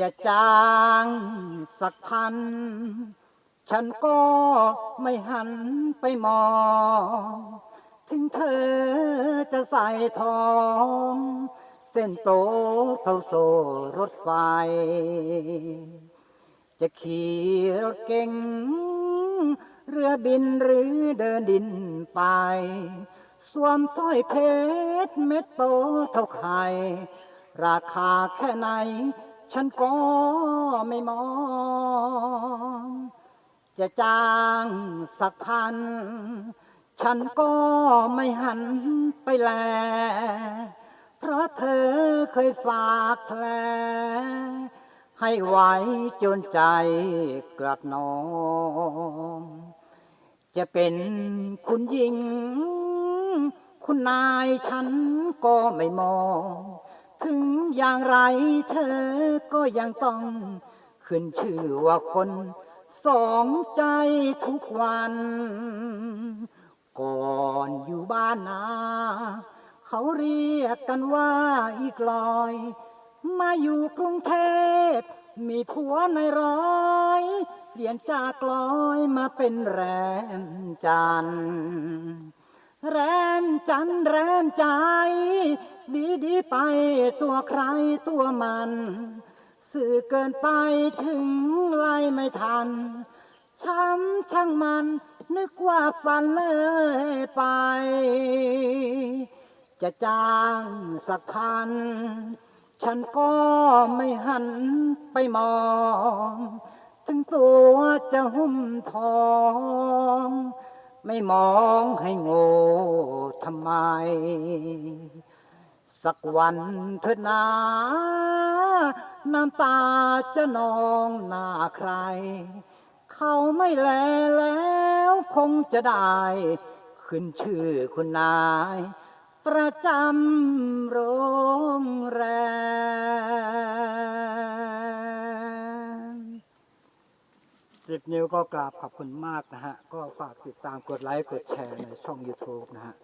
จะจางสักพัน ฉันก็ไม่หันไปมอง ถึงเธอจะใส่ทอง เส้นโตเท่าโซรถไฟ จะขี่รถเก่ง เรือบินหรือเดินดินไป สวมสร้อยเพชรเม็ดโตเท่าไข่ราคาแค่ไหน ฉันก็ไม่มอง จะจ้างสักพัน ฉันก็ไม่หันไปแล เพราะเธอเคยฝากแผลให้ไว้จนใจกลัดนอง จะเป็นคุณหญิง คุณนายฉันก็ไม่มอง ถึงอย่างไรเธอก็ยังต้อง ขึ้นชื่อว่าคน สองใจทุกวัน ก่อนอยู่บ้านนา เขาเรียกกันว่าอีกลอย มาอยู่กรุงเทพ มีผัวในร้อยเปลี่ยนจากลอยมาเป็นแรมจันทร์แรมจันทร์แรมใจ ดีดีๆไปตัวใครตัวมัน สื่อเกินไปถึงไล่ไม่ทัน ช้ำช่างมันนึกว่าฝันเลยไป จะจ้างสักพัน ฉันก็ไม่หันไปมอง ถึงตัวจะหุ้มทอง ไม่มองให้โง่ทำไม สักวันเถิดนา น้ำตาจะนองหน้าใคร เขาไม่แลแล้วคงจะได้ ขึ้นชื่อคุณนาย ประจำโรงแรมสิบนิ้วก็กราบขอบคุณมากนะฮะ ก็ฝากติดตามกดไลค์ กดแชร์ในช่อง YouTube นะฮะ